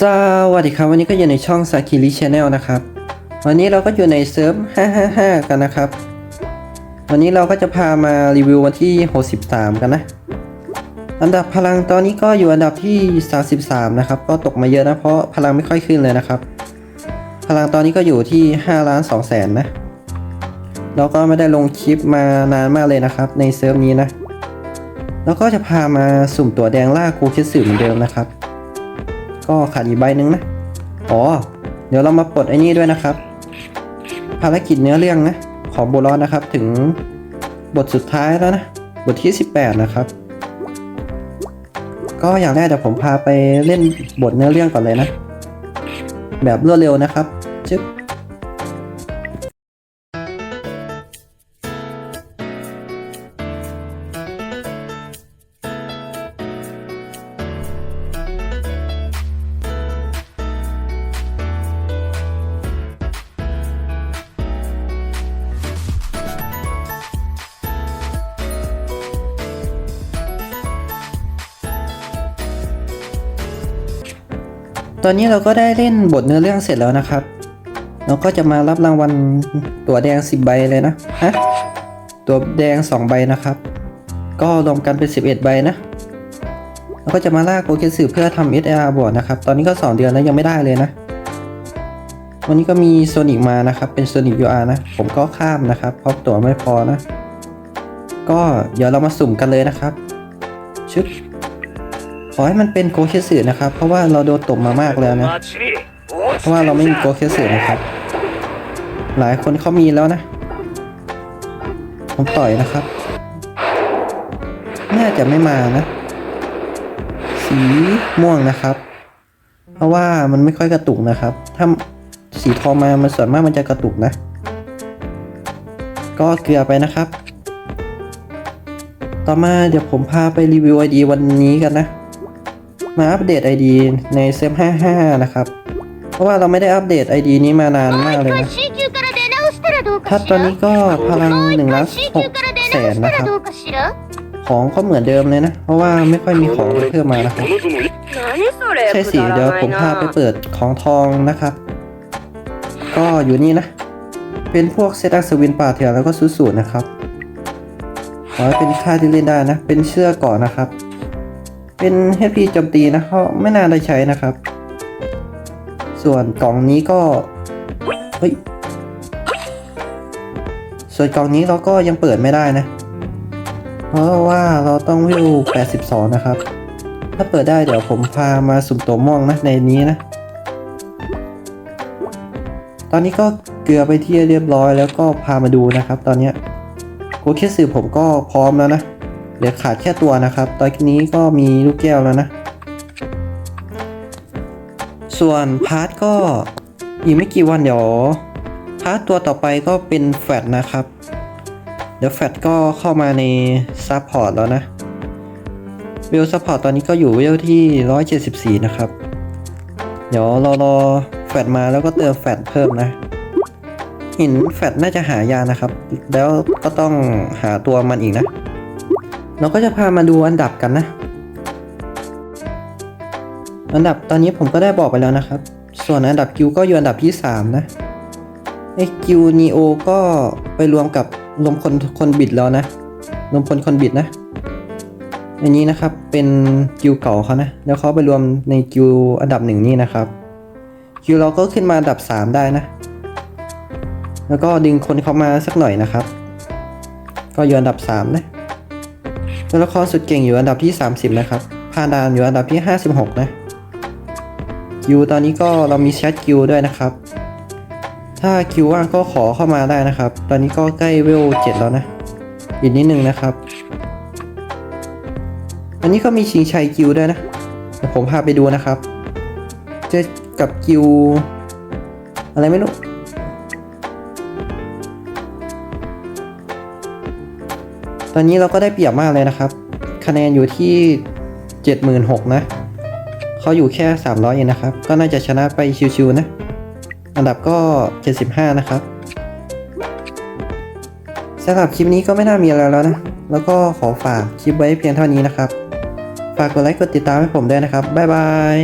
สวัสดีครับวันนี้ก็อยู่ในช่องซาคิริชแนลนะครับ วันนี้เราก็อยู่ในเซิร์ฟ 555 กันนะครับ วันนี้เราก็จะพามารีวิววันที่ 63 กันนะ อันดับพลังตอนนี้ก็อยู่อันดับที่ 33 นะครับ ก็ตกมาเยอะนะ เพราะพลังไม่ค่อยขึ้นเลยนะครับ พลังตอนนี้ก็อยู่ที่5ล้าน2แสนนะ เราก็ไม่ได้ลงคลิปมานานมากเลยนะครับ ในเซิร์ฟนี้นะ แล้วก็จะพามาสุ่มตัวแดงล่าคูคิดสื่อเหมือนเดิมนะครับ ก็ขาดอีกใบหนึ่งนะ อ๋อ เดี๋ยวเรามาปลดไอ้นี่ด้วยนะครับ ภารกิจเนื้อเรื่องนะ ของโบลอนนะครับถึงบทสุดท้ายแล้วนะ บทที่ 18 นะครับ ก็อย่างแรกเดี๋ยวผมพาไปเล่นบทเนื้อเรื่องก่อนเลยนะ แบบรวดเร็วนะครับ ตอนนี้เราก็ได้เล่นบทเนื้อเรื่องเสร็จแล้วนะครับ เราก็จะมารับรางวัลตัวแดง 10 ใบเลยนะฮะตัวแดง 2 ใบนะครับ ก็รวมกันเป็น 11 ใบนะเราก็จะมาล่าโกเกสึเพื่อทำ SR บวกนะครับ ตอนนี้ก็ 2 เดือนแล้วยังไม่ได้เลยนะ วันนี้ก็มีโซนิกมานะครับ เป็นโซนิก UR นะ ผมก็ข้ามนะครับ เพราะตัวไม่พอนะ ก็เดี๋ยวเรามาสุ่มกันเลยนะครับ ชึบ ขอให้มันเป็นโกเคสึนะครับ เพราะว่าเราโดนตบมามากแล้วนะ เพราะว่าเราไม่มีโกเคสึนะครับ หลายคนเขามีแล้วนะ ผมต่อยนะครับ น่าจะไม่มานะ สีม่วงนะครับ เพราะว่ามันไม่ค่อยกระตุกนะครับ ถ้าสีทองมา มันส่วนมากมันจะกระตุกนะ ก็เกลือไปนะครับ ต่อมาเดี๋ยวผมพาไปรีวิว ID วันนี้กันนะ มาอัปเดต ID ในเซฟ55 นะครับ เพราะว่าเราไม่ได้อัปเดต ID นี้มานานมากเลยนะถ้าตอนนี้ก็พลัง1ล้าน6แสนนะครับ ของก็เหมือนเดิมเลยนะ เพราะว่าไม่ค่อยมีของเพิ่มมานะครับใช่สิเดี๋ยวผมพาไปเปิดของทองนะครับ ก็อยู่นี่นะ เป็นพวกเซตอักษวินป่าเถื่อนแล้วก็สูสูนะครับขอให้เป็นค่าที่เล่นได้นะ เป็นเชือกก่อนนะครับ เป็น HP โจมตีนะเพราไม่น่าได้ใช้นะครับ ส่วนกล่องนี้ก็เฮ้ยส่วนกล่องนี้เราก็ยังเปิดไม่ได้นะ เพราะว่าเราต้องวิว 82 นะครับ ถ้าเปิดได้เดี๋ยวผมพามาสุ่มตัวม่วงนะในนี้นะ ตอนนี้ก็เกลือไปที่เรียบร้อยแล้วก็พามาดูนะครับ ตอนนี้โกเคสือผมก็พร้อมแล้วนะ เหลือขาดแค่ตัวนะครับ ตอนนี้ก็มีลูกแก้วแล้วนะ ส่วนพาร์ทก็อีกไม่กี่วันเดี๋ยวพาร์ทตัวต่อไปก็เป็นแฟดนะครับ เดี๋ยวแฟดก็เข้ามาในซัพพอร์ตแล้วนะเวลซัพพอร์ตตอนนี้ก็อยู่เวลที่ 174 นะครับ เดี๋ยวรอรอแฟดมาแล้วก็เติมแฟดเพิ่มนะเห็นแฟดน่าจะหายานะครับ แล้วก็ต้องหาตัวมันอีกนะ เราก็จะพามาดูอันดับกันนะ อันดับตอนนี้ผมก็ได้บอกไปแล้วนะครับ ส่วนอันดับกิวก็อยู่อันดับที่ 3 นะไอกิวนีโอก็ไปรวมกับรวมคนคนบิดแล้วนะรวมคนคนบิดนะอันนี้นะครับเป็นกิวเก่าเขานะ แล้วเขาไปรวมในกิวอันดับหนึ่งนี่นะครับกิวเราก็ขึ้นมาอันดับ 3 ได้นะ แล้วก็ดึงคนเขามาสักหน่อยนะครับ ก็อยู่อันดับ3นะ ตัวละครสุดเก่งอยู่อันดับที่ 30 นะครับ พาดานอยู่อันดับที่ 56 นะกิวตอนนี้ก็เรามีแชทกิวด้วยนะครับ ถ้าคิวว่างก็ขอเข้ามาได้นะครับ ตอนนี้ก็ใกล้เวล7แล้วนะ อีกนิดนึงนะครับ อันนี้ก็มีชิงชัยกิวด้วยนะเดี๋ยวผมพาไปดูนะครับเจอกับกิว อะไรไม่รู้ ตอนนี้เราก็ได้เปรียบมากเลยนะครับ คะแนนอยู่ที่ 76,000นะเขาอยู่แค่ 300เองนะครับ ก็น่าจะชนะไปชิวๆนะ อันดับก็ 75 นะครับสำหรับคลิปนี้ก็ไม่น่ามีอะไรแล้วนะ แล้วก็ขอฝากคลิปไว้เพียงเท่านี้นะครับ ฝากกดไลค์กดติดตามให้ผมด้วยนะครับ บ๊ายบาย